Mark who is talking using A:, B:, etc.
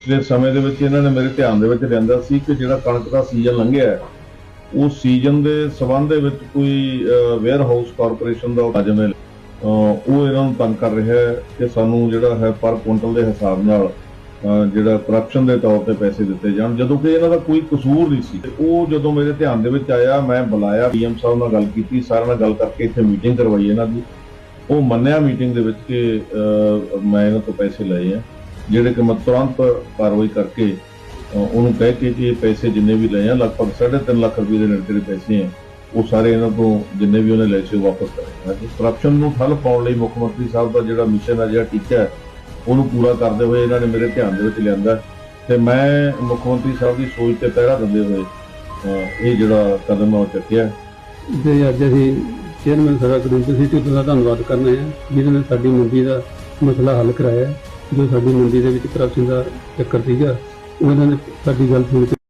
A: ਪਿਛਲੇ ਸਮੇਂ ਦੇ ਵਿੱਚ ਇਹਨਾਂ ਨੇ ਮੇਰੇ ਧਿਆਨ ਦੇ ਵਿੱਚ ਲਿਆਂਦਾ ਸੀ ਕਿ ਜਿਹੜਾ ਕਣਕ ਦਾ ਸੀਜ਼ਨ ਲੰਘਿਆ ਉਹ ਸੀਜ਼ਨ ਦੇ ਸਬੰਧ ਦੇ ਵਿੱਚ ਕੋਈ ਵੇਅਰ ਹਾਊਸ ਕਾਰਪੋਰੇਸ਼ਨ ਦਾ ਮੁਲਾਜ਼ਮ ਹੈ ਉਹ ਇਹਨਾਂ ਨੂੰ ਤੰਗ ਕਰ ਰਿਹਾ ਹੈ ਕਿ ਸਾਨੂੰ ਜਿਹੜਾ ਹੈ ਪਰ ਕੁਇੰਟਲ ਦੇ ਹਿਸਾਬ ਨਾਲ ਜਿਹੜਾ ਕਰਪਸ਼ਨ ਦੇ ਤੌਰ ਤੇ ਪੈਸੇ ਦਿੱਤੇ ਜਾਣ। ਜਦੋਂ ਕਿ ਇਹਨਾਂ ਦਾ ਕੋਈ ਕਸੂਰ ਨਹੀਂ ਸੀ। ਤੇ ਉਹ ਜਦੋਂ ਮੇਰੇ ਧਿਆਨ ਦੇ ਵਿੱਚ ਆਇਆ, ਮੈਂ ਬੁਲਾਇਆ ਡੀਐਮ ਸਾਹਿਬ ਨਾਲ ਗੱਲ ਕੀਤੀ, ਸਾਰਿਆਂ ਨਾਲ ਗੱਲ ਕਰਕੇ ਇੱਥੇ ਮੀਟਿੰਗ ਕਰਵਾਈ ਇਹਨਾਂ ਦੀ। ਉਹ ਮੰਨਿਆ ਮੀਟਿੰਗ ਦੇ ਵਿੱਚ ਕਿ ਮੈਂ ਇਹਨਾਂ ਤੋਂ ਪੈਸੇ ਲਏ ਆ। ਜਿਹੜੇ ਕਿ ਮੈਂ ਤੁਰੰਤ ਕਾਰਵਾਈ ਕਰਕੇ ਉਹਨੂੰ ਕਹਿ ਕੇ ਕਿ ਇਹ ਪੈਸੇ ਜਿੰਨੇ ਵੀ ਲਏ ਆ, ਲਗਭਗ 3.5 ਲੱਖ ਰੁਪਏ ਦੇ ਨੇੜੇ ਦੇ ਪੈਸੇ ਆ, ਉਹ ਸਾਰੇ ਇਹਨਾਂ ਤੋਂ ਜਿੰਨੇ ਵੀ ਉਹਨੇ ਲਏ ਸੀ ਉਹ ਵਾਪਸ ਕਰੇਗਾ ਜੀ ਕਰਪਸ਼ਨ ਨੂੰ ਠੱਲ ਪਾਉਣ ਲਈ ਮੁੱਖ ਮੰਤਰੀ ਸਾਹਿਬ ਦਾ ਜਿਹੜਾ ਮਿਸ਼ਨ ਹੈ ਜਿਹੜਾ ਟੀਚਾ ਹੈ, ਉਹਨੂੰ ਪੂਰਾ ਕਰਦੇ ਹੋਏ ਇਹਨਾਂ ਨੇ ਮੇਰੇ ਧਿਆਨ ਦੇ ਵਿੱਚ ਲਿਆਂਦਾ। ਤੇ ਮੈਂ ਮੁੱਖ ਮੰਤਰੀ ਸਾਹਿਬ ਦੀ ਸੋਚ ਤੇ ਪਹਿਰਾ ਦਿੰਦੇ ਹੋਏ ਇਹ ਜਿਹੜਾ ਕਦਮ ਆ, ਉਹ ਚੱਕਿਆ।
B: ਤੇ ਅੱਜ ਅਸੀਂ ਚੇਅਰਮੈਨ ਸਾਡਾ ਗੁਰਿੰਦਰ ਸਿੰਘ ਢਿੱਲੋਂ ਦਾ ਧੰਨਵਾਦ ਕਰਨਾ ਹੈ ਜਿਨ੍ਹਾਂ ਨੇ ਸਾਡੀ ਮੰਡੀ ਦਾ ਮਸਲਾ ਹੱਲ ਕਰਾਇਆ ਜੋ ਸਾਡੀ ਮੰਡੀ ਦੇ ਵਿੱਚ ਕਰਪਸ਼ਨ ਦਾ ਚੱਕਰ ਸੀਗਾ ਉਹਨਾਂ ਨੇ ਸਾਡੀ ਗੱਲ ਸੁਣ ਕੇ